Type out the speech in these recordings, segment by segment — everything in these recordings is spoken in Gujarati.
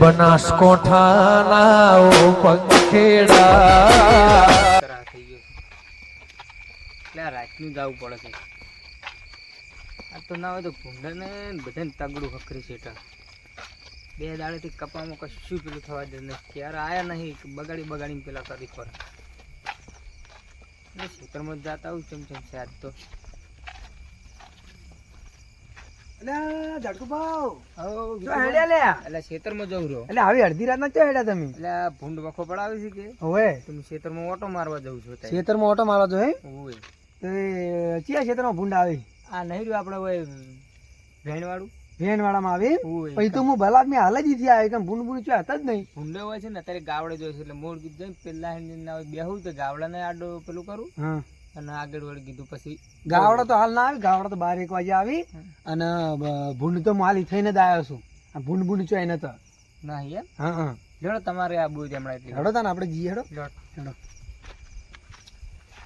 બનાસકોઠાના પંખેડા રાતનું પડે આ તો ના હોય તો ભૂંડાને બધાને તગડું હકરી છે બે દાડેથી કપામાં કશું પેલું થવા દે નથી ક્યારે આયા નહીં બગાડી બગાડી બગાડીને પેલા કરી એટલે ખેતરમાં જતા આવું ચમચમ ચમ છે આજ તો ગાવડે જોઈ છે એટલે મૂળ કીધું પેલા બેહું તો ગાવડાને આડો પેલું કરું. હા. અને આગળ વળ કીધું પછી ગાવડા તો હાલ ના આવી ગાવડા તો બાર એક વાગે આવી અને ભૂંડ તો માલી થઈને જ આવ્યો છું. આ ભૂંડ ભૂંડ ચો એને તો. ના એમ? હા હા. જોડો તમારે આ બોજ હમણાં એટલે હેડો તા આપણે જઈએ હેડો. હેડો.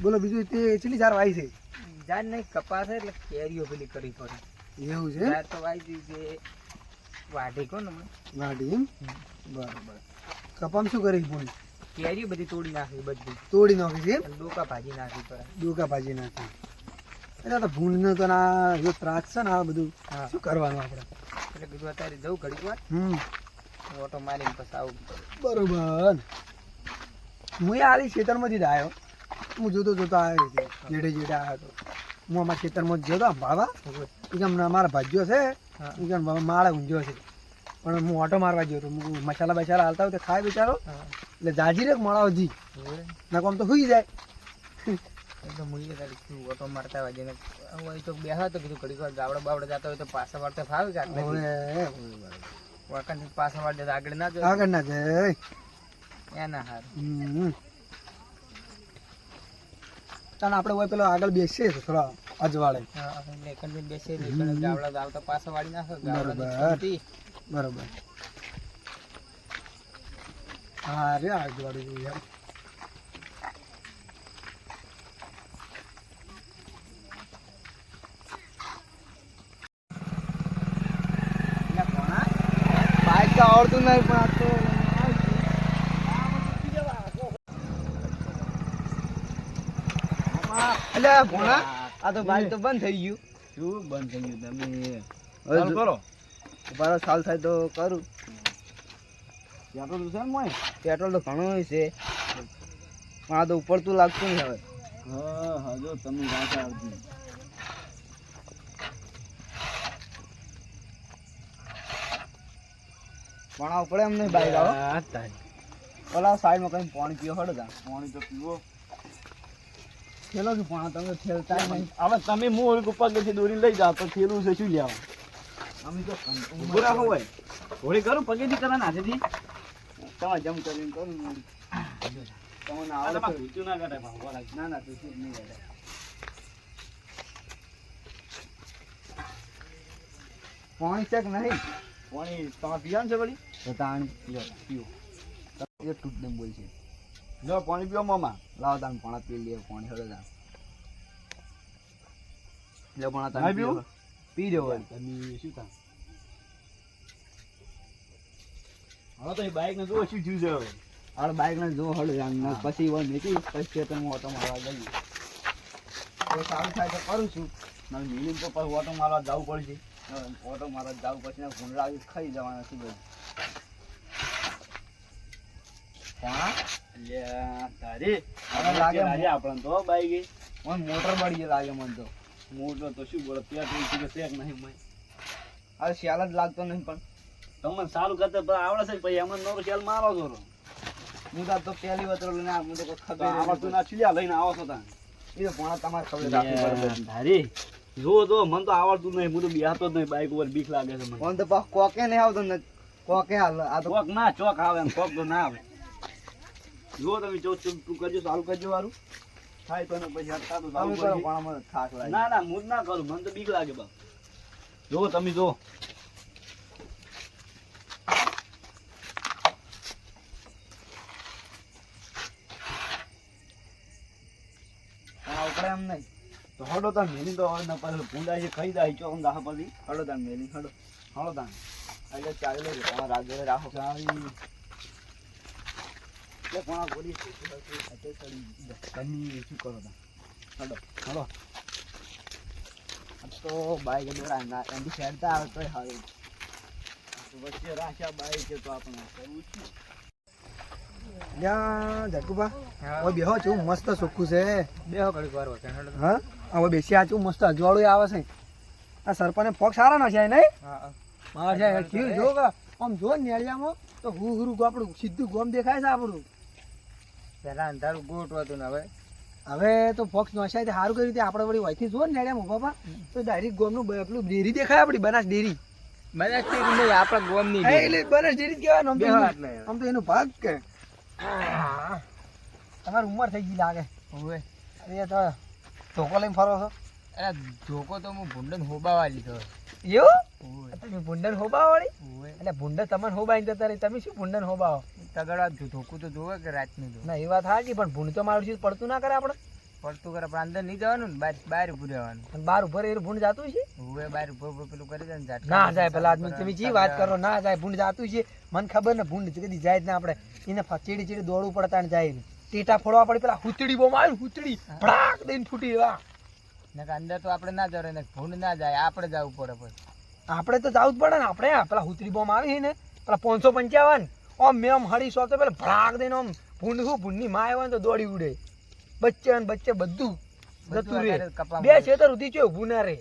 બોલો બીજું તે ચીલી ચાર વાઈ છે? જાન નહીં કપાસ છે એટલે કેરીઓ પેલી કરી પડે. એવું છે? જાર તો વાઈ છે. વાઢી કોણ વાઢી એમ? બરાબર. કપામ શું કરી ભૂંડ? કેરીઓ બધી તોડી નાખી બધી. તોડી નાખી છે ડોકા ભાજી નાખી પર ડોકા ભાજી નાખી. એટલે તો ભૂંડ તો ના જો ત્રાસ છે ને આ બધું શું કરવાનું આપણે? એટલે કીધું અત્યારે જવું ઘડીક વાર. હમ. ઓટો મારીને પછી આવું. બરોબર. હું આલી ખેતરમાંથી જ આવ્યો હું જોતો જોતો આવ્યો છે જેડે જેડે આવ્યો હતો હું અમારા ખેતરમાં જ જોતો ભાવા એ કેમ અમારા ભાજ્યો છે. એ કેમ ઊંઝ્યો છે. પણ હું ઓટો મારવા ગયો હતો મસાલા બસાલા હાલતા હોય તો ખાય બિચારો. એટલે જાજી રે મળાવ જી ના કોમ તો સુઈ જાય. તો મુઈએ તારી ઓટો મારતા વાજે ને હોય તો બેહા તો કીધું ઘડીક વાર ગાવડા બાવડા જતા હોય તો પાછા વાળતા ફાવે કે આટલે વાંકાથી પાછા વાળતા આગળ ના જાય આગળ ના જાય. એના હાર. હમ. આપણે હોય પેલો આગળ બેસીએ થોડા અજવાળે. એટલે એકંદરે બેસે ને એકંદરે ગાવડા આવતા પાછા વાળી નાખે ગાવડા બરોબર. બરોબર હા રે અજવાળે યાર બાઈક તો આવડતું નહીં પણ આ તો અલ્યા ભોણા આ? તો બાઈક તો બંધ થઈ ગયું. શું બંધ થઈ ગયું તમે? કરો. મારો સાલ થાય તો કરું. પેટ્રોલ છે ને પેટ્રોલ તો ઘણું છે. પણ આ તો ઉપડતું લાગતું નહીં હવે. હા હા તમે વાત આવતી. પણ આ ઉપડે એમ નહીં બાઈક આવો ઓલા સાઈડમાં કઈ પાણી પીવો હડો પાણી તો પીવો. ખેલો શું પણ તમે ખેલતા નહીં. હવે તમે હું ઉપર ગેથી દોરી લઈ જાઓ તો ખેલું છે શું લેવા? અમે તો ભાઈ. હોળી કરું પગેથી કરા નાથેથી તમે જમ કરીને કરું તમને આવડે તો ઊંચું ના કાઢે લાગે ના ના તો શું નહીં કાઢે પાણી ચેક નહીં. પાણી તમે પીવાનું છે વળી? તો તાણ પીઓ. પીઓ એ તૂટ દમ બોલ છે જો પાણી પીઓ મામા. લાવ તાણ પાણા પી લે પાણી હળો તાણ. લે પાણી તાણ? પી દો વળી. તમે શું થાય હવે તો એ બાઈક ને જુઓ શું છે હવે? આપણે બાઈક ને જો હળો જાણ પછી વન નીકળી પછી ઓટો મારવા જઈએ. તો સારું થાય તો કરું છું. ના મિલિંગ તો પાછું ઓટો મારવા જવું પડશે. ઓટો મારવા જવું પછી ભૂંડલા આવી ખાઈ જવાના બાઈક મને મોટર બળી લાગે મને તો. મોટર તો શું બોલો ત્યાં શેક નહીં મય હવે શિયાળ જ લાગતો નહીં પણ. તમને સારું કરતા પણ આવડે છે પછી એમને નો ચાલ મારો છો હું તો તો પહેલી વાર લઈને આવ્યો, મને તો ખબર તો ખબર આવડતું ના છીલ્યા લઈને આવો છો તાન એ તો ભણા તમારે ખબર રાખવી પડે જો જો મને તો આવડતું નહીં હું તો બેહતો જ નહીં બાઈક ઉપર બીક લાગે છે મને. તો પાક કોકે નહીં આવતો ને કોકે હાલ આ તો કોક ના ચોક આવે એમ કોક તો ના આવે. જો તમે જો તું કરજો સારું કરજો વારું. થાય તો પછી હટતા તો સારું કરો કરજો. પણ મને થાક લાગે. ના ના હું જ ના કરું મને તો બીક લાગે બાપ જો તમે જો પણ આ ઉપડે એમ નહીં તો તાન મેલી તો ના પાછળ છે ખાઈ જાય ચો દાહ પછી હળો તાન મેલી હળો હળો તાન એટલે ચાલે લો, તમારા રાત જોડે રાખો. ચાવી લે પણ આ છે, તો પછી હાથે ચડી કની શું કરો તા? હળો હળો. તો બાઈક દોરા ના એમથી શેરતા આવે તો હારું. વચ્ચે રાખ્યા બાઈક તો આપણે કરવું છે. ઝટકુભા. હા ઓય બેહો છું મસ્ત સુખું છે. બેહો ઘડીક વાર હા? હવે બેસી આ છું મસ્ત અજવાળું આવે છે. આ સરપંચ પગ સારા ના છે નહીં. માર છે ઠીક જો આમ જો નેળિયામાં તો હું હુરું આપણું. સીધું ગોમ દેખાય છે આપણું. પેલા અંધારું ગોઠવું ને હવે? હવે તો ફોક્સ નોશાય તે સારું કર્યું આપણે વળી વહીથી જો ને નેળિયામાં બાપા તો ડાયરેક્ટ ગોમનું પેલું ડેરી દેખાય આપણી બનાસ ડેરી. બનાસ ડેરી નહીં આપણા ગોમની એટલે બનાસ ડેરી કહેવાય ને આમ તો એનું- આટલે. આમ તો એનો ભાગ કે. તમારી ઉંમર થઈ ગઈ લાગે. હવે? અરે તો ધોકો લઈને ફરો છો. અરે ધોકો તો હું ભૂંડન હોબાવા લીધો. એવું. તમે ભૂંડન હોબા વાળી. એટલે ભૂંડન તમને હોબાઈ જતા રહી તમે શું ભૂંડન હોબાવો? તગડા ધોકું તો જોવે કે રાતનું ના એ વાત સાચી પણ ભૂંડ તો મારું છે પડતું ના કરે આપણે. પડતું કરે પણ અંદર નહીં જવાનું ને બહાર બહાર ઉભું રહેવાનું. અને બાર ઉપર એ ભૂંડ જાતું છે? હવે બહાર ઊભો પેલું કરી દે ને ના જાય પેલા આદમી તમે જે વાત કરો ના જાય ભૂંડ જાતું છે. મને ખબર ને ભૂંડ કદી જાય જ ના આપણે. એને ચીડી ચીડી દોડવું પડતા ને જાય ટેટા ફોડવા પડે પેલા હુતડી બોમ આવે હુતડી ભડાક દઈને ફૂટી એવા ને અંદર તો આપણે ના જવું ને ભૂંડ ના જાય આપણે જવું પડે પછી. આપણે તો જવું જ પડે ને આપણે પેલા હુતરી બોમ આવી છે ને પેલા પાંચસો પંચાવન ઓમ મેં આમ હળી તો પેલા ભડાક દઈને આમ ભૂંડ શું ભૂંડની માં આવે ને તો દોડી ઉડે. બચ્ચે ને બચ્ચે બધું જતું કપા બે ખેતર ઉધી છે ઊભું ના રહે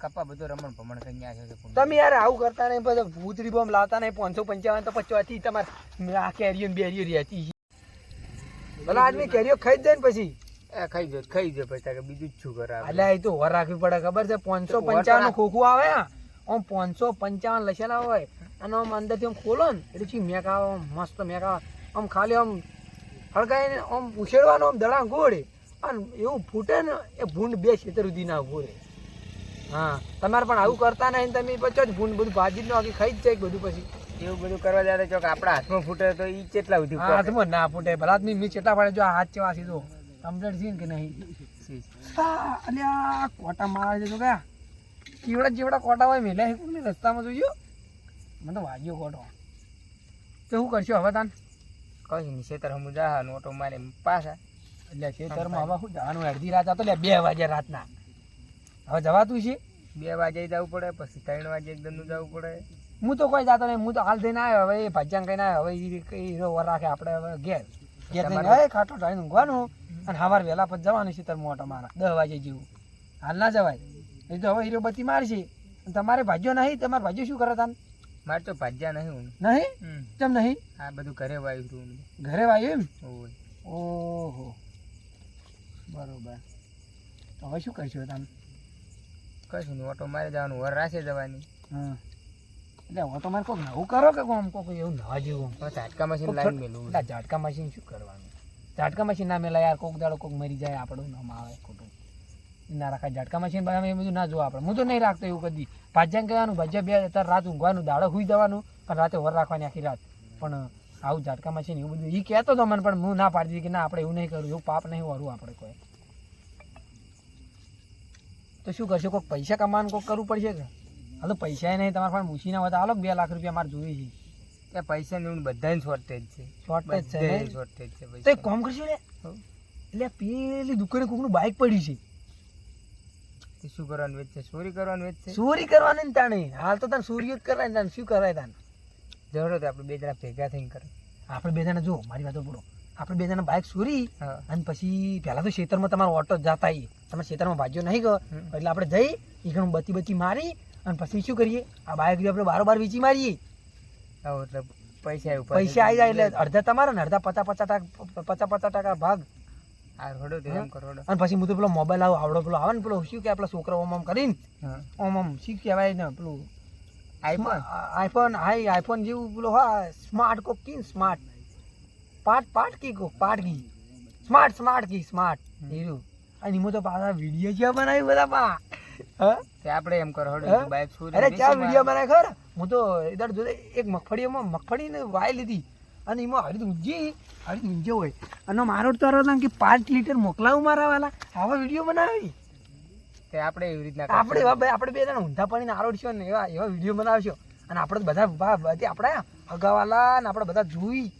કપા બધું રમણ ભમણ કરી ગયા છે તમે યાર આવું કરતા નહીં પછી ભૂતરી બોમ લાવતા નહીં પાંચસો પંચાવન તો પછી તમારે આ કેરીઓ બેરીઓ રહેતી છે. ભલા આદમી કેરીઓ ખાઈ જાય ને પછી. એ ખાઈ જો ખાઈ જો પછી તારે બીજું જ શું કરે એટલે એ તો વર રાખવી પડે ખબર છે? પાંચસો પંચાવન રાખ. ખોખું આવે. આમ પાંચસો પંચાવન લસેલા હોય. અને આમ અંદરથી આમ ખોલો ને એટલે શું મેક આવે આમ મસ્ત મેક આવે. આમ ખાલી આમ હળગાઈને આમ ઉછેડવાનો આમ દડા ગોળે. અને એવું ફૂટે ને એ ભૂંડ બે ખેતર સુધી ના ગોળે હા તમારે પણ આવું કરતા નહીં તમે પછી જ ભૂંડ બધું ભાજી જ નાખી ખાઈ જ જાય બધું પછી. એવું બધું કરવા જાય તો આપણા હાથમાં ફૂટે તો ઈ કેટલા સુધી હાથમાં ના ફૂટે. ભલા આદમી મી ચેટા પાડે જો આ હાથ ચેવા સીધો કમ્પ્લેટ છે કે નહીં? આ કોટા મારે છે તો કયા ચીવડા ચીવડા કોટા હોય મેલા હે કોને રસ્તામાં જોયો મને તો વાગ્યો કોટો. તો શું કરશો હવે તાન? કઈ નહીં ખેતર હમું જા ઓટો મારે પાછા. એટલે ખેતરમાં હવે શું જવાનું? અડધી રાત હતો લે બે વાગે રાતના. હવે જવાતું છે? બે વાગે જવું પડે પછી ત્રણ વાગે એકદમ જવું પડે. હું તો કોઈ જાતો નહીં હું તો હાલ થઈને આવ્યો. હવે એ ભાજ્યાને કહીને આવ્યો હવે એ કઈ હીરો વર રાખે આપણે હવે ઘેર. ઘેર થઈને હવે ખાટો ટાળીને ઊંઘવાનું અને સવાર વહેલા પછી જવાનું છે તાર મોટો મારા દસ વાગે જેવું. હાલ ના જવાય. એ તો હવે હીરો બત્તી મારશે. અને તમારે ભાજ્યો નહીં તમારે ભાજ્યો શું કરે તાન? મારે તો ભાજ્યા નહીં હું. નહીં. કેમ નહીં? આ બધું ઘરે વાયું હતું ઘરે વાયું એમ? ઓહો. બરોબર. હવે શું કરશો તમે કશું નહીં ઓટો મારે જવાનું વર રાશે જવાની. હા. એટલે હું તમારે કોઈક નવું કરો કે કોમ કોઈક એવું નવા જેવું ઝાટકા મશીન લાઈન મેલું એટલે ઝાટકા મશીન શું કરવાનું? ઝાટકા મશીન ના મેલા યાર કોક દાડો કોક મરી જાય આપણું નામ આવે ખોટું. ના રાખાય ઝાટકા મશીન બધા એ બધું ના જોવા આપણે. હું તો નહીં રાખતો એવું કદી. ભાજ્યા કહેવાનું ભાજ્યા બે અત્યારે રાત ઊંઘવાનું દાડો હુઈ જવાનું પણ રાતે વર રાખવાની આખી રાત. પણ આવું ઝાટકા મશીન એવું બધું એ કહેતો હતો મને પણ હું ના પાડી દીધી કે ના આપણે એવું નહીં કરવું એવું પાપ નહીં વરવું આપણે કોઈ. તો શું કરશે કોઈક પૈસા કમાવાનું કોઈક કરવું પડશે કે? હાલો પૈસા નહીં તમારે પણ મૂછીના હોય તો હાલો બે લાખ રૂપિયા મારે જોઈએ છે. એ પૈસા ને એવું બધાને શોર્ટેજ છે. શોર્ટેજ છે શોર્ટેજ છે તો એક કામ કરશું ને? એટલે પેલી દુકાને કોકનું બાઇક પડ્યું છે. તે શું કરવાનું વેચ? છે ચોરી કરવાનું વેચ? છે ચોરી કરવાની તાણે. હાલ તો તને ચોરી જ કરાય તાને શું કરાય તાને જરૂર તો આપણે બે જણા ભેગા થઈને કરે. આપણે બે જણા જો મારી વાતો પૂરો આપણે બે જણા બાઇક ચોરી અને પછી પહેલાં તો ખેતરમાં તમારો ઓટો જતા આવીએ તમે ખેતરમાં ભાજ્યો નહીં ગયો. એટલે આપણે જઈ એ ઘણું બત્તી બત્તી મારી અને પછી શું કરીએ? આ બાઇક આપણે બારોબાર વેચી મારીએ. એટલે પૈસા પૈસા આવી જાય એટલે અડધા તમારા ને અડધા પચાસ પચાસ ટકા પચાસ પચાસ ટકા ભાગ. અને પછી હું તો પેલો મોબાઈલ આવો આવડો પેલો આવે ને પેલો શું કે આપણા છોકરા ઓમ ઓમ કરીને? ઓમ ઓમ શું કહેવાય ને પેલું? આઈફોન? આઈફોન હાઈ આઈફોન જેવું પેલો હા સ્માર્ટ કોક કી સ્માર્ટ પાટ પાટ કી કોક પાટ કી. સ્માર્ટ સ્માર્ટ કી સ્માર્ટ હીરું અને એમાં તો પાછા વીડિયો જ્યાં બનાવી બધા પા હા? તે આપણે એમ કરો રોડો હા? બાઇક અરે ચા વેચી વીડિયો ખબર? હું તો એ દાડ એક મગફળીમાં મગફળીને વાય લીધી. અને એમાં હરી ઊંજી હરી ઊંજો હોય. અને મારો તારો હતા કે પાંચ લીટર મોકલાવું મારા વાલા. આવા વીડિયો બનાવી. તે આપણે એવી રીતના આપણે એવા બે- આપણે બે જણા ઊંધા પડીને આરોડશો ને એવા એવા વીડિયો બનાવશો. અને આપણે બધા બધી આપણે હગાવાલા ને આપણે બધા જોઈ.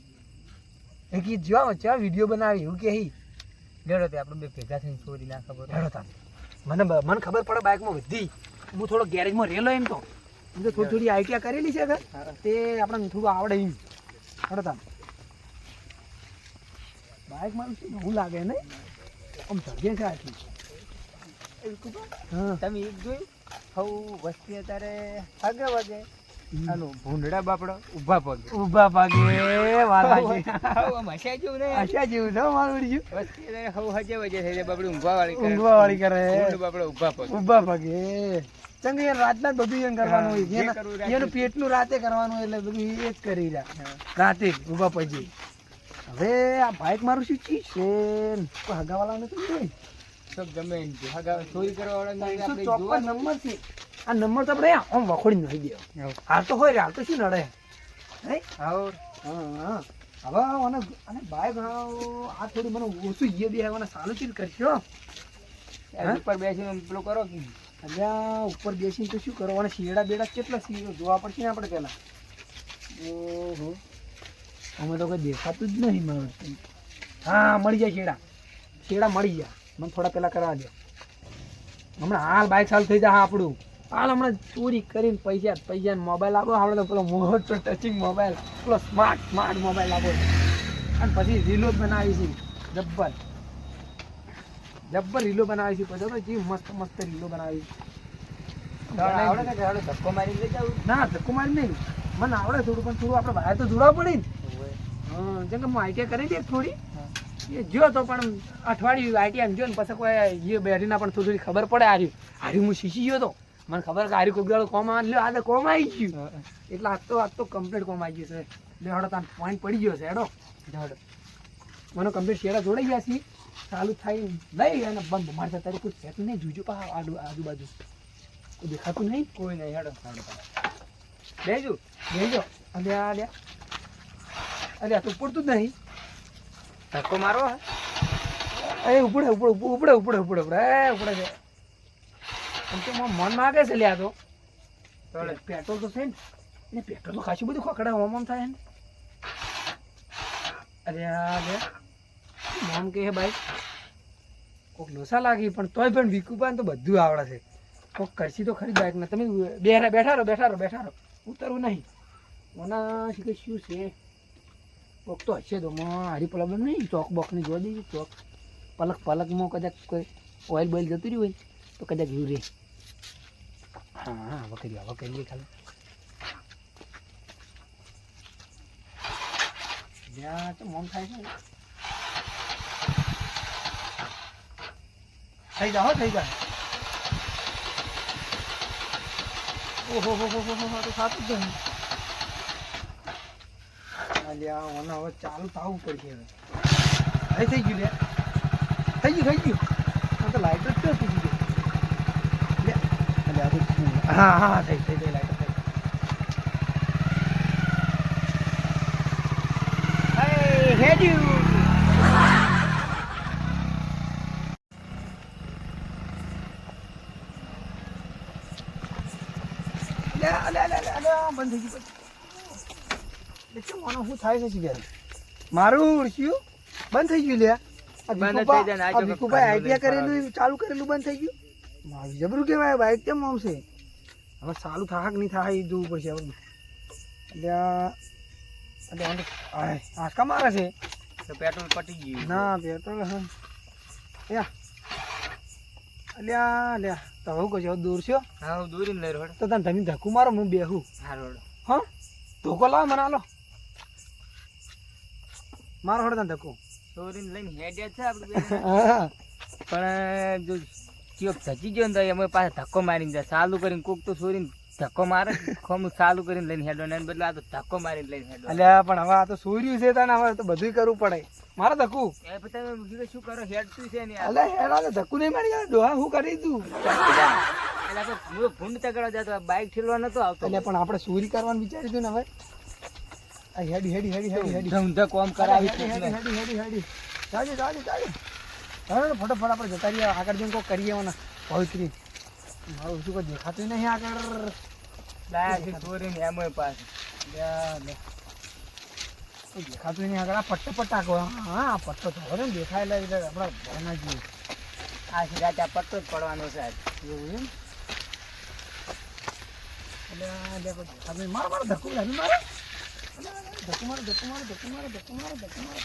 એક જેવા જેવા વીડિયો બનાવી એવું કે હી. લેડો તે આપણે બે ભેગા થઈને ચોરી ના ખબર મને મને ખબર પડે બાઇકમાં બધી. હું થોડો ગેરેજમાં રહેલો એમ તો. તો થોડી થોડી આઈટીઆ કરેલી છે તે આપણને થોડું આવડે એમ. બાઇક મારું શું નવું લાગે ને આમ જગ્યા છે આટલી. હા. તમે એક જોયું? હું વસ્તી અત્યારે આગળ વાગે આનો ભૂંડડા બાપડા ઊભા પગે. ઊભા પગે વાલા હસ્યા જેવું નહીં. આશા જેવું છે મારું વળી વસ્તી હવ હજે વજે થઈ જાય બાપડું ઊંઘવા વાળી કરે. ઊંઘવા વાળી કરે બાપડો ઊભા પગે. ઊભા પગે. ચંગ યાર રાતના બધું એમ કરવાનું હોય. એનું- પેટનું રાતે કરવાનું એટલે બધું એ જ કરી રહ્યા રાતે ઊભા પછી હવે આ બાઇક મારું શું ચીજ છે? હગાવાલા નથી સબ ગમે એમ છે. હગા ચોરી કરવા વાળા ના એકસો આપણે ચોપન જોવાનું. નંબર છે આ નંબર તો આપણે આમ વખોડી નાખી દે હાલ તો હોય હાલ તો શું નડે? હે. હા હા. હવે મને અને બાઇક આ થોડી મને ઓછું જે બે મને સારું ચીજ કરશો ઉપર બેસીને પેલો કરો કે? અલ્યા ઉપર બેસીને તો શું કરવાના? શિયડા બેડા કેટલા શિયડો જોવા પડશે ને આપણે પેલા? ઓહો. અમે તો કંઈ દેખાતું જ નહીં મારું હા મળી જાય શેડા શેડા મળી જાય મને થોડા પેલા કરાવવા દો. હમણાં હાલ બાઇક ચાલુ થઈ જાય આપણું. હાલ હમણાં ચોરી કરીને પૈસા પૈસા મોબાઈલ આપો. આપણે તો પેલો મોટો ટચિંગ મોબાઈલ પેલો સ્માર્ટ સ્માર્ટ મોબાઈલ આપો અને પછી રીલો જ બનાવી છે. જબ્બર. જબ્બર રીલો બનાવી છે. પછી તો જે મસ્ત મસ્ત રીલો બનાવી ધક્કો મારી લઈ જાવ ના ધક્કો મારી નહીં. મને આવડે થોડું પણ થોડું આપણે બહાર તો જોડાવવું પડે ને. હા જેમ કે હું આઈટીઆઈ કરી દે થોડી. જો તો પણ અઠવાડિયું આઈટીઆઈ જો ને પછી કોઈ એ બેરીના પણ થોડી થોડી ખબર પડે હાર્યું હારી હું શીખી ગયો તો. મને ખબર કે હારી કોઈ દાડો કોમ લ્યો આ તો કોમ આવી ગયું. એટલે આજ તો આજ તો કમ્પ્લીટ કોમ આવી ગયું છે. લે હડો તાન પોઈન્ટ પડી ગયો છે હેડો. ઝાડ. મને કમ્પ્લીટ શેડા જોડાઈ ગયા છે. ચાલુ થાય લઈ અને બંધ. મારે તારે કોઈ સેટ નહીં જોજો પા આજુ આજુબાજુ. કોઈ દેખાતું નહીં? કોઈ નહીં હેડો. હેડો. બેજો બેજો અલ્યા અલ્યા. અલ્યા તું પૂરતું જ નહીં. ધક્કો મારો હે? એ ઉપડે ઉપડે ઉપડે ઉપડે ઉપડે ઉપડે. એ ઉપડે છે. એમ તો મન માગે છે લ્યા તો. પેટ્રોલ તો છે ને. એ પેટ્રોલ તો ખાસું બધું ખકડા ઓમ ઓમ થાય ને. અરે અરે મોમ કે હે ભાઈ? કોક લોસા લાગી પણ તોય પણ વિકુપાન તો બધું આવડે છે. કોક કરશી તો ખરી ને તમે બેઠા બેઠા રહો બેઠા રહો બેઠા રહો. ઉતરવું નહીં. મને શીખે શું છે? કોક તો હશે તો હારી પ્રોબ્લેમ નહીં, ચોક બોકની જોઈ દઈએ ચોક. પલક પલકમાં કદાચ કોઈ ઓઇલ બોઇલ જતું રહ્યું હોય, તો કદાચ રહે હા હા હવે કરીએ હવે કરીએ ખાલી. જ્યાં તો મન થાય છે. થઈ જા હો, થઈ જાય ઓહો, હો હો હો હો તો સાચું જ અલ્યા ઓને હવે ચાલુ થવું પડશે હવે હવે થઈ ગયું લે થઈ ગયું થઈ ગયું આ તો લાઈટ જ તો થઈ ગયું લે અલ્યા આ તો હા હા થઈ થઈ થઈ લાઈટ થઈ Hey, head you. અલ્યા, અલ્યા, અલ્યા, અલ્યા, અલ્યા, બંધ થઈ ગયું શું થાય છે શિકાર? મારું ઓળખ્યું? બંધ થઈ ગયું લ્યા આ ભીખુભાઈ આઈડિયા કરેલું ચાલુ કરેલું બંધ થઈ ગયું? મારું જબરું કહેવાય બાઈક કેમ આવશે હવે ચાલુ થાય કે નહીં થાય એ જોવું પડશે હવે. આંચકા મારે છે. તો પેટ્રોલ પટી ગયું. ના પેટ્રોલ હા યા અલ્યા અલ્યા તો હું કહું છું દૂર છો હા હું દોરીને લઈ રહ્યો. તો તને તમે ધક્કું મારો હું બેહું. હા રોડ હા? ધોકો લાવ મને આલો મારો હડે તને ધક્કું લઈને હેડ્યા છે આપણે હા. પણ જો ચિયોક ધકી ગયો ને તો અમે પાછા ધક્કો મારીને જાય. ચાલુ કરીને કોક તો સોરીને ધક્કો મારે. ખોમ ચાલુ કરીને લઈને હેડો ને બદલે આ તો ધક્કો મારીને લઈને હેડો અલ્યા પણ હવે આ તો સૂર્યું છે તને હવે તો બધું કરવું પડે. મારે ધક્કું. એ તમે શું કરો? હેડ તું છે ને. અલ્યા હેડા ધક્કું નહીં મારી ડોહા હું કરી દઉં? એટલે આપણે ભૂંડ તગડવા જતો બાઇક ઠેલવા નતો આવતો. એટલે પણ આપણે ચોરી કરવાનું વિચાર્યું ને હવે? હેડી હેડી હેડી હેડી હેડી. કોમ કરાવી હેડી હેડી હેડી હેડી. ચાલી ચાલી ચાલી. હવે ફટાફટ આપણે જતા રહીએ. આગળ જઈને કોઈ કરીએ મને. પવિત્રી મારું શું કોઈ દેખાતું નહીં આગળ. લાયા છે. કોઈ દેખાતું નહીં આગળ. આ પટ્ટો પટ્ટા કહો હા આ પટ્ટો થયો ને દેખાય એટલે આપણા ભાઈના જેવું. આ સીધા ત્યાં પટ્ટો જ પડવાનો છે એવું એમ? એટલે મારે. મારો ધક્કો મારો.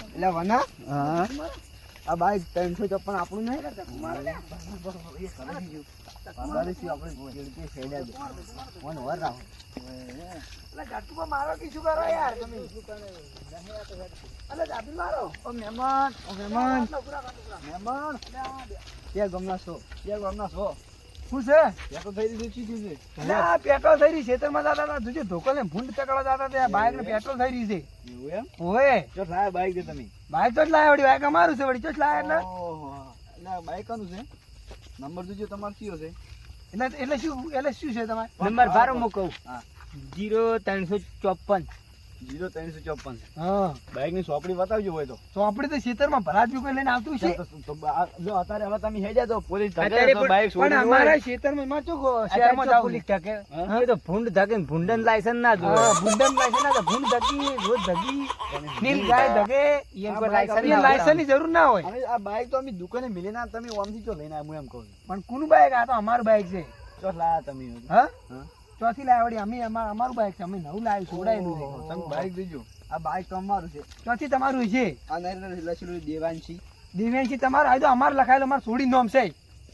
એટલે વના? હા. આ બાઈક ત્રણસો ચોપન આપણું નહીં? મહેમાન મહેમાન. તે ગમના છો? તે ગમના છો. શું છે? પેટો થઈ રહી છે એટલે પેટો થઈ રહી ખેતરમાં જતા હતા જોજે ધોકો ને ભૂંડ ચકડવા જતા હતા બાઇક ને પેટ્રોલ થઈ રહી છે. એવું એમ? ઓએ જો લાયા બાઇક દે તમે. બાઇક તો જ લાયા વળી બાઇક અમારું છે વડી ચો લાય એટલે? ઓહો એટલે બાઈક કોનું છે. નંબર જોજો તમારો કયો છે? એટલે એટલે શું એટલે શું છે તમારે? નંબર બારો મૂકવું હા. જીરો ત્રણસો ચોપન. જીરો ત્રણસો ચોપન. હા. બાઈકની સોપડી બતાવજો હોય તો. તો ખેતરમાં ભરાજ બી કોઈ લઈને આવતું છે તો- તો જો અત્યારે હવે તમે હેડ્યા તો પોલીસ ધકે તો પણ- બાઈક પણ છોડી અમારા ખેતરમાં એમાં શું કહો, શહેરમાં જાવું પોલીસ. ટકે એ તો ભૂંડ ધકે ભૂંડન લાયસન્સ ના જો ભૂંડન લાયસન્સ ના તો ભૂંડ ધકી રોજ ધકી. નીલ ગાય ધકે ઈયન આ કોઈ લાયસન્સની જરૂર ના હોય. આ બાઈક તો અમે દુકાને મિલે ના તમે ઓમથી ચો લઈને આવ્યા હું એમ કહું પણ કોનું બાઈક? આ તો અમારું બાઈક છે. લાયા તમે. હા? હા? ચોથી લાવડી અમે અમાર- અમારું બાઈક છે અમે નવું લાવ્યું છોડાયેલું તમે બાઈક દેજો આ બાઈક તો અમારું છે. ચોથી તમારું છે? આ નરેન્દ્ર લખેલું દેવાંશી. દેવાંશી તમારું આ તો અમારે લખાયેલું અમારું છોડી નોમ છે.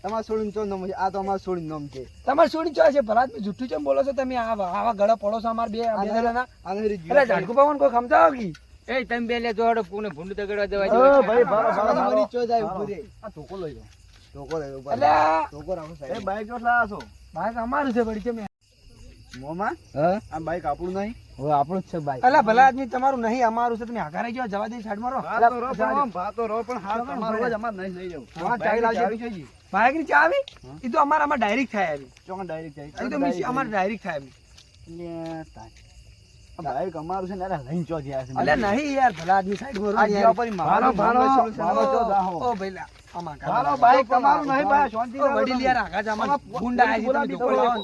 તમારે છોડીને ચો નોમ છે આ તો અમારે છોડીને નોમ છે. તમારે છોડી ચો છે ભલાદ જુઠ્ઠું કેમ બોલો છો તમે? આવા આવા ગળા પડો છો અમાર બે બે જણાના. એટલે ઝાટકુ પવન કોઈ સમજાવો કી? એ તમે બે લે જોડો કોને ભૂંડ દગડવા દેવા ઓ છે. ભાઈ ભારો ભારો, ભારો ભારો. ચો જાય ભારો. આ ટોકો લઈ લો ટોકો લઈ લો. ટોકો રાખો સાહેબ. એ બાઈક ચો લાયા છો બાઈક અમારું છે પડી તમે મોમાં? આ બાઈક આપણું નહીં? હવે આપણું જ છે બાઈક અલા ભલા આદમી તમારું નહીં અમારું છે તમે આઘારે જાઓ જવા દે સાઈડ મારો ભાતો રો પણ આમ ભાતો રો પણ હાલ તમારો જ અમાર નહીં લઈ જાવ. હા, ચાવી લાવજો. છે બાઈકની ચાવી એ તો અમારા આમાં ડાયરેક્ટ થાય આવી. ચોકન ડાયરેક્ટ જાય એ તો મીસ અમારે ડાયરેક્ટ થાય આવી. લે તાય. બાઈક અમારું છે ને અરે લઈને ચો જ્યાં છે. અલે નહીં યાર ભલા આદમી સાઈડમાં આ જ્યાં પરી મારો ભારો ભારો ચો જાહો. ઓ ભઈલા આમાં ભારો બાઈક તમારું નહીં ભાઈ શાંતિ ઓ યાર આગા જામાં ગુંડા આવી તમે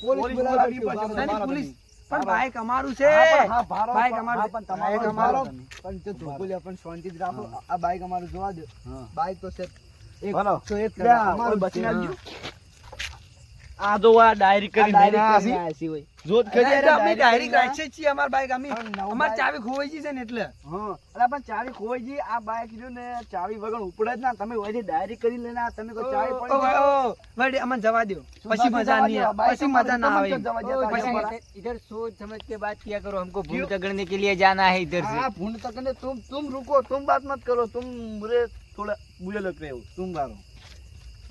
પોલીસ બોલાવી પડશે નહીં, નહીં, તમારો પોલીસ. પણ બાઈક અમારું છે. હા, ભારો બાઈક અમારું પણ તમારો બાઈક જ અમારું. ભારો. પણ તે ધોકો લે, પણ શાંતિ જ રાખો. આ બાઈક અમારું જોવા દો. બાઈક તો છે એક તો એક અમારું બચી બચી નાખજો. આ જો આ ડાયરી કરી આ લઈને direct આવ્યા કરીને છે. આવ્યા છીએ હોય. જોત ખરી અરે, એ તો અમે direct ડાયરેક્ટ કરીને રાખીએ જ છીએ અમાર બાઈક અમે પણ નવું અમાર બાઈક- ચાવી ખોવાઈ ગઈ છે ને એટલે હા અલા પણ ચાવી ખોવાઈ ગઈ આ બાઈક રહ્યું ને ચાવી વગર ઉપડે જ ના તમે ઓયથી ડાયરેક્ટ કરી લેના તમે કોઈ ચાવી ઓ, પડી ઓ, જાય. ઓ, વડી અમને જવા દ્યો શું પછી બાકી મજા જવા નહીં દ્યો? આવે બાઈક પછી મજા ના તમારું આવે જવા એમ. દ્યો, ओ, પછી इधर- हमारा- इधर सोच समझ के बात किया करो हमको भूल पकड़ने के लिए जाना है इधर से हाँ भूल तक ने तुम तुम रुको तुम बात मत करो तुम बुरे थोड़ा बुरे लग रहे हो तुम बारो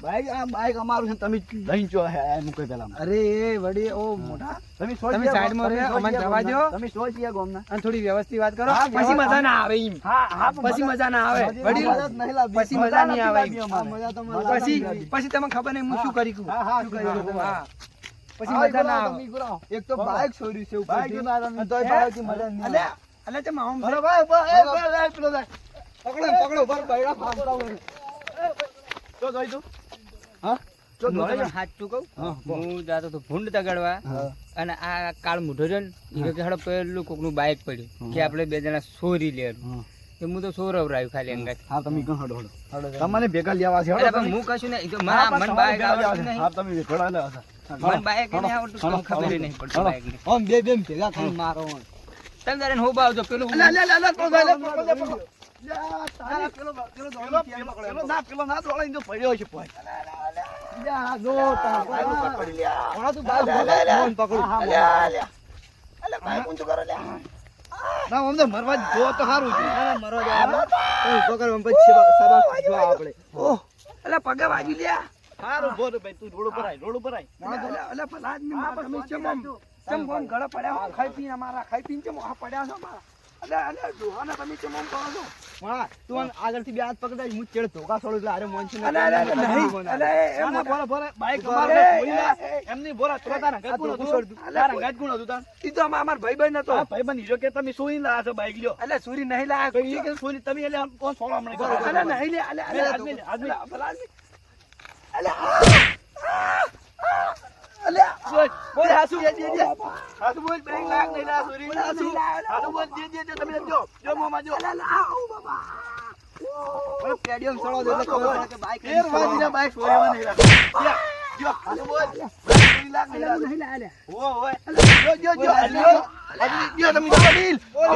બાઈક આ બાઈક અમારું છે તમે લઈને જો હે એમ કોઈ પેલા અરે એ વડી ઓ મોટા. તમે સોચ તમે સાઈડમાં રહે અમને જવા દો તમે સોચ ગયા ગોમના અને થોડી વ્યવસ્થિત વાત કરો. પછી મજા ના આવે એમ. હા હા પછી મજા ના આવે. લાગી. પછી મજા નહીં આવે. પછી પછી તમને ખબર નહીં હું શું કરી કું. હા, હા. હા. પછી મજા ના આવે. એક તો બાઈક છોડ્યું છે બાઈક? મજા નહીં અલે અલે તેમ આમ ભાઈ. પકડો પકડો ઉપર બૈરા ફાંસતા હોય. તો જોઈ તું? હા? હું તમને સાચું કહું હું જાતો તો ભૂંડ તગાડવા અને આ કાળ મુઢો છે ને કે હેડો પેલું કોકનું બાઈક પડ્યું કે આપણે બે જણા સોરી લેવાનું હા. તો હું તો ખાલી અંગાત હા તમે ગણ હડો હડો તમને ભેગા લેવા છે હડો હું કશું નહીં જો હા, મને પણ મને બાઈક આવડતું નહીં હા, તમે ભેગા લેવા છે. મને બાઈક નહીં આવડતું ખબર નહીં પડતી હડો. બાઈકની આમ બે બે ભેગા થઈને મારો તમે તારે ને હોબા પેલું લે લે લે લે પકડ લે પકડ લે પકડ લે તારા પેલો પેલો પેલો પેલો ના પેલો ના દોડાઈને જો પડ્યો છે પોઈ સારું ઓહ અલ્યા પગે લ્યા હારું બોલ ભાઈ તું રોડ ઉપર આય રોડ ઉપર આય અલ્યા, ભલા ગળા પડ્યા? ખાઈ પીને અમારા ખાઈ પીને ચમ આ પડ્યા છો અમારા અલ્યા, અલ્યા, ડોહાના તમે ચમ છો? હા તું આગળથી બે હાથ પકડાય હું ચેડ ધોકા છોડું એટલે અરે મોન છે નહીં. બોરા, બોરા, બાઈક એ, એમની બોરા, તો તારા ઘર કોણ હતું? તારા ઘર કોણ હતું ઈ તો અમાર અમાર ભાઈબંધ હતો આ ભાઈબંધ હીરો કે તમે શું લાયા છો બાઈક લ્યો અલ્યા, સુરી નહીં લાયા તો કે શું તમે એટલે કોણ સોળો હમણાં કરો? નહીં લે, અલ્યા, અલ્યા, આદમી આદમી. ભલા આદમી. અલ્યા, આ, આ, આ. બોલ હાસુ દે દે દે હાસુ બોલ. બેંક લાગ નહીં લા સોરી. હાસુ. હાસુ બોલ દે દે દે તમે જો જો મોમાં જો. ઓલો પેડિયમ સળો દે એટલે કે બાઈક ફેર વાજી બાઈક સોરેવા નહીં લાગે જો હાસુ બોલ. બેંક લાગ નહીં લાગે ઓ ઓય જો જો જો જો. જો તમે જો ડીલ બોલ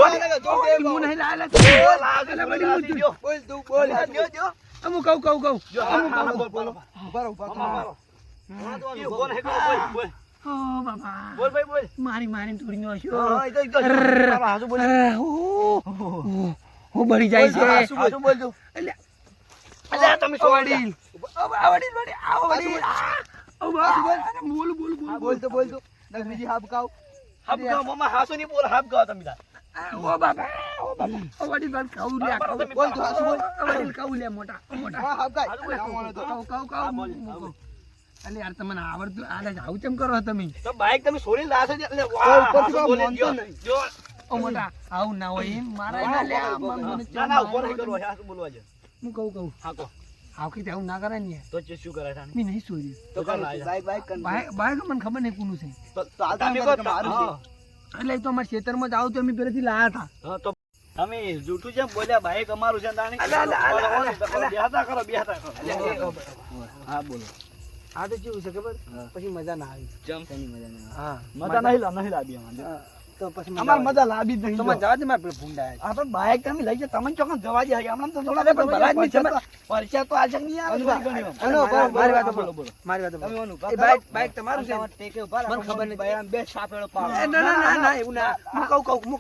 હું નહીં લાલે બોલ લાગે ને બોલ તું બોલ. જો જો. અમુક કહું કહું કહું. જો બોલ બોલ બોલ. ઊભા રહો, ઊભા રહો. બોલ. હે બોલ બોલ. ઓ બાબા બોલ ભાઈ બોલ. મારી મારી નો હા બોલ. બળી જાય છે. બોલ અલ્યા. તમે સો વડીલ આવડી વડી આવડી. ઓ બસ બસ બોલ બોલ બોલ બોલ. તો બોલ તો બીજી હાફ કાવ મમ્મા હાસુ ની બોલ હાફ તમે ઓ બાબા ઓ બાબા ઓ વડી બસ કહું લે કહું બોલ તો હાસુ બોલ. વડી કહું લે મોટા મોટા. હા હાફ કાય હાસુ અલે યાર તમને આવડતું આલે આવું કેમ કરો તમે? તો બાઈક તમે છોડી લાસો છે એટલે વાહ ઉપરથી કોઈ બોલે જો જો. ઓ મોટા આવું ના હોય એમ. મારા ના લે આ મને ના ના ઉપર નહીં કરવો. હાસુ બોલવા છે હું કહું કહું. હા કો આવું કીધું આવું ના કરે ને તો ચે શું કરે છે? મેં નહીં છોડી તો કર કર, બાઈક બાઈક કર. બાય મને ખબર નહીં કોનું છે. તો તમે અમે મારું છે. એટલે તો અમારા ખેતરમાં જ આવું તો અમે પહેલેથી લાયા હતા. તો તમે જૂઠું જેમ બોલ્યા બાઈક અમારું છે તાણી બેહતા કરો બેહતા કરો. હા બોલો. આ તો કેવું છે ખબર? પછી મજા ના આવી. જમ. શેની મજા ના આવે? હા. મજા નહીં નહીં લાવી અમારે તો પછી અમાર મજા લાવી જ નહીં તો જવા દે મારે ભૂંડા આ તો બાઈક તમે લઈ જાય તમને ચોકન જવા દે હમણાં તો થોડા અરે પણ ભલા જ નહીં, પૈસા તો- તો આજે નહીં આવે મારી વાત બોલો બોલો. મારી વાત બોલો. એ બાઈક બાઈક તમારું છે. ટેકે ઊભા મને ખબર નહીં ભાઈ આમ બે સાપેડો પાડો. ના ના ના ના એવું ના. હું કહું કહું હું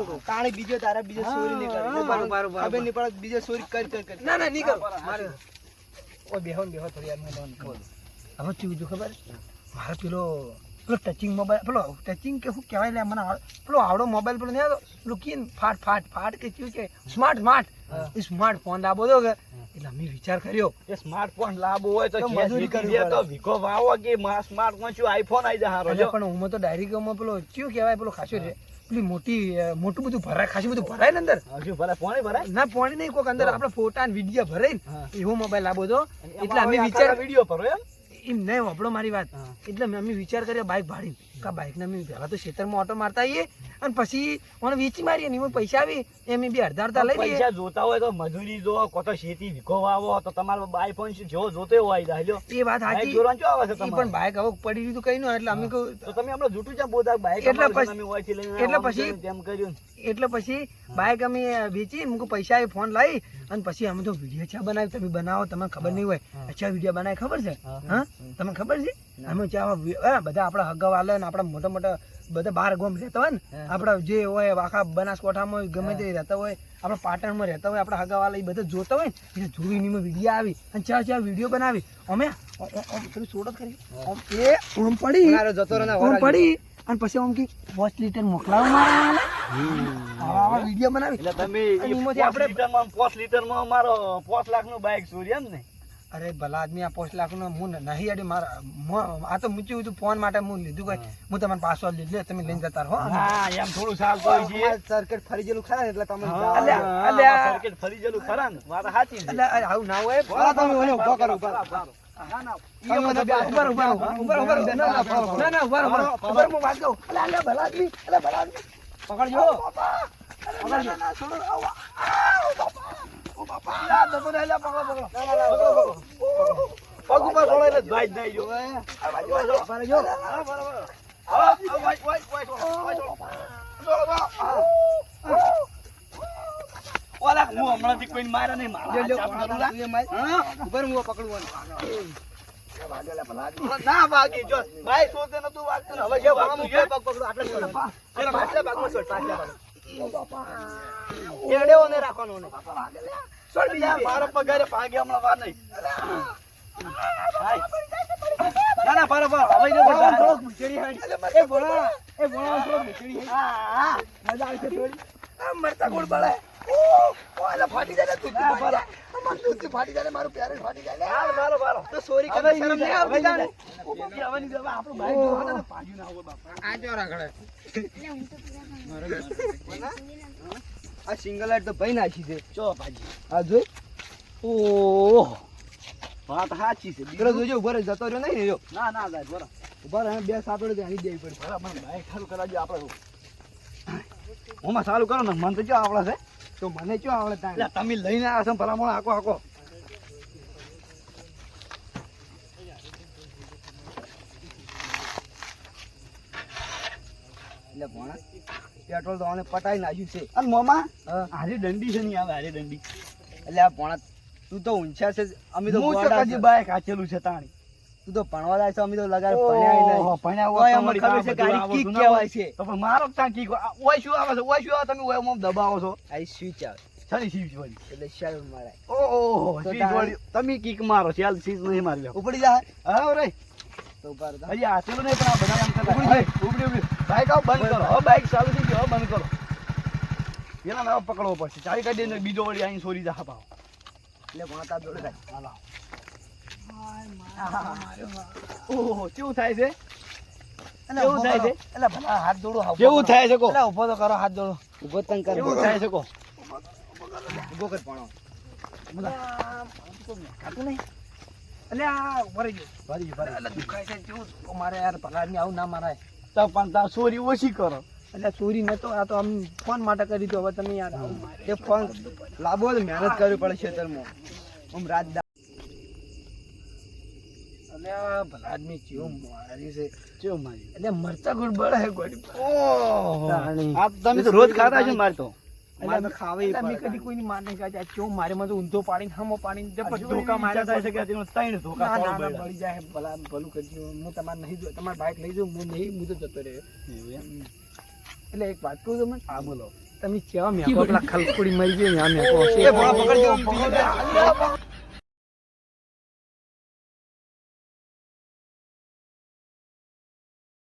કહું તાણે બીજો તારે બીજો ચોરી નહીં કરવી. હા, બરાબર, બરાબર. ખબર નહીં પડે બીજો ચોરી કરી કર કરી. ના ના નહીં કરો. મારે ઓ બેહો ને બેહો થોડી વાર હું તમને કહું હવે ખબર મારે પેલો પેલો ટચિંગ મોબાઈલ પેલો ટચિંગ કે શું કહેવાય લે મને પેલો આવડો મોબાઈલ પેલો નહીં ફાટ ફાટ ફાટ કે સ્માર્ટ સ્માર્ટ એ સ્માર્ટ ફોન લાવો દો કે એટલે અમે વિચાર કર્યો એ સ્માર્ટફોન લાવવો હોય તો મજૂરી તો. વાવો કે સ્માર્ટફોન શું આઈફોન આઈ જાય હારો પણ હું તો ડાયરેક્ટમાં પેલો કયું કહેવાય પેલો ખાસો છે પેલી મોટી મોટું બધું ભરાય ખાસું બધું ભરાય ને અંદર ભરાય? પોણી ભરાય? ના પાણી નહીં કોઈક અંદર આપણે ફોટા ને વીડિયો ભરાય ને એવો મોબાઈલ લાવો તો એટલે અમે વિચાર વીડિયો ભરો એમ? એમ નહીં વાપરો મારી વાત. એટલે અમે વિચાર કર્યો બાઇક ભાડી કા બાઇક ને અમે પહેલા તો ખેતરમાં ઓટો મારતા આવીએ અને પછી મને વેચી મારીએ ને પૈસા આવી એમ બે અડધા અડધા લઈ પૈસા જોતા હોય તો મજૂરી જો કો તો શેતી વીખો વાવો તો તમારો આઈફોન પણ જો જોતો હોય જાય એ વાત સાચી. જોવાનું શું આવે છે પણ? બાઇક હવે પડી રહ્યું કઈ નું એટલે અમે કહું તો તમે હમણાં જૂઠું છે બોધા બાઈક એટલે પછી- એટલે પછી- તેમ કર્યું. એટલે પછી બાઇક અમે વેચી મૂકો પૈસા આવી ફોન લાવી અને પછી અમે તો વીડિયો છે બનાવી તમે બનાવો તમને ખબર નહીં હોય. અચ્છા વીડિયો બનાવી ખબર છે. હા? તમને ખબર છે? અમે ચા બધા આપણા હગાવાલે ને આપણા મોટા મોટા બધા બાર ગામ રહેતા હોય ને આપણા જે હોય આખા બનાસકોઠામાં ગમે તે રહેતા હોય આપણા પાટણમાં રહેતા હોય આપણા હગાવાલા એ બધા જોતા હોય ને જોઈને એમાં વીડિયો આવી અને ચાર ચાર વીડિયો બનાવી. અમે થોડી સોડત કરી એ ઓમ પડી જતો ઓમ પડી અને પછી ઓમ કે પાંચ લીટર મોકલાવ મારા આવા વીડિયો બનાવી. એટલે તમે પાંચ લીટરમાં અમારો પાંચ લાખનું બાઈક ચોરી એમ ને? અરે ભલા આદમી આ પોસ્ટ લાખ નો હું નહીં અડી મારા આ તો મૂચ્યું હતું ફોન માટે હું લીધું કઈ હું. તમને પાસવર્ડ લીધું લે તમે લઈને જતા રહો હા. એમ થોડું સારું તો છે. સર્કિટ ફરી જેલું ખરા ને એટલે તમે અલે સર્કિટ ફરી જેલું ખરા ને. વાત સાચી એટલે આવું ના હોય. ભલા તમે ઓને ઊભો કરો, ઊભા ના ના. ના, ના, હું વાત કહું. અલા, અલા, ભલા આદમી, અલા, ભલા આદમી. પકડજો. ના, ના, ના, છોડો. આવો. યા, હા, બરાબર. હા, આ વાય, વાય, વાય છોડો, વાય છોડો. છોડો, છોડો. ઓલા, હું હમણાંથી કોઈને માર્યા નહીં, મારા લ્યો, લ્યો, હાથ પકડો, ચાપડા તું એ માય. હા? ઊભા રહો, હું પકડું ના ભાગી જો ભાઈ વાગતું ને હવે પગ પકડો, આટલે છોડો. પેલા પાછલા ભાગમાં છોડ, પાછલા ભાગમાં. એડે રાખવાનો છોડ બીજા મારો પગારે ભાગે હમણાં વાર નહીં ના ના પારો પારો હવે જો એ એ. મજા થોડી. આ ગોળ બળે. ફાટી જાય તું તૂટી ફાટી જાય. ફાટી જાય મારું પેરેન્ટ ફાટી જાય ને. હાલ, પારો પારો તો સોરી શરમ નહીં જાણે. ને ના હોય બાપા. આ જો રાખડે. આ સિંગલ લાઈટ તો ભાઈ નાખી છે. ચો ભાજી આ જોઈ. ઓહ. વાત સાચી છે. પેલો જોજો ઊભો રહે જતો રહ્યો નહીં રહ્યો ના ના સાહેબ બરો ઊભા રહે બે સાપડે તો આવી દેવી પડી. બરાબર ભાઈ ખાલું કરાવજો આપણે. ઓમાં સારું કરો ને મન તો ક્યાં આવડે છે? તો મને શું આવડે ત્યાં તમે લઈને આવ્યા છો ભલામણ આકો આકો એટલે ભણા. પેટ્રોલ તો પટાઈ નાખ્યું છે. અને મોમાં. હારી દંડી છે નહીં આવે હારી દંડી એટલે આ પોણા તું તો ઊંચા છે અમે તો છે. બાઈક આચેલું છે તાણી. તું તો ભણવા જાય છે અમે તો લગાડ ભણ્યા ભણ્યા તોય અમને ખબર છે ગાડી કિક કહેવાય છે. તો પણ મારો ત્યાં કીક. ઓય શું આવે છે? ઓય શું આવે? તમે ઓય મોમ દબાવો છો? આ સ્વિચ આવે. વળી એટલે મારાય. ઓહો તમે કીક મારો ચાલ સીટ નહીં મારી ઉપડી જાય હા રે. તો ઊભા રહો. હજી હાચેલું નહીં પણ આ બધા એમ કરતા ઉપડી ઉપડી ઉપડી બાઈક આવો બંધ કરો હવે બાઈક ચાલુ થઈ ગયો બંધ કરો પેલા નવા પકડવો પડશે ચાલી કાઢી દે ને બીજો વળી અહીં સોરી જા પાવ એટલે ભણતા દોડે થાય હાલો ઓહો કેવું થાય છે એટલે કેવું થાય છે? એટલે ભલા હાથ જોડો હા, કેવું થાય છે કો એટલે ઊભો તો કરો હાથ જોડો ઊભો તંગ કર કેવું થાય છે કો ઊભો કર ભણો ખાતું નહીં એટલે આ ઊભો રહી ભરી ભરી. એટલે દુખાય છે કેવું મારે યાર ભલાદમી આવું ના મારાય. તો પણ તાર સોરી ઓછી કરો. એટલે ચોરી નતો આ તો આમ ફોન માટે કરી દો હવે તમે યાર એ ફોન લાવવો તો મહેનત કરવી પડે ખેતરમાં આમ રાત દા અને આ ભલાદમી કેવું મારી છે કેવું મારી. એટલે મરચા ગુડ બળે છે ગોળી ઓહો આ તમે તો રોજ ખાતા છો ને મારે તો મારે તો ખાવી એટલે મેં પડે. કદી કોઈની માર નહીં ખાધી. આ મારે મને ઊંધો પાડીને હામો પાડીને જબરજસ્ત ધોકા ધોકા માર્યા થાય છે કે તેનો ત્રણ ધોકા ના, ના, સોળ ના, બળ્યા. બળી જાય ભલા ભલું કરજો હું તમારે નહીં જો તમારે બાઇક લઈ જાઉં હું નહીં હું તો જતો રહ્યો? એટલે એક વાત કહું તમે હા બોલો તમે કેવા મેકો પેલા ખલકોડી મરી ગયો મેકો એ ભોળા પકડજો, પકડજો.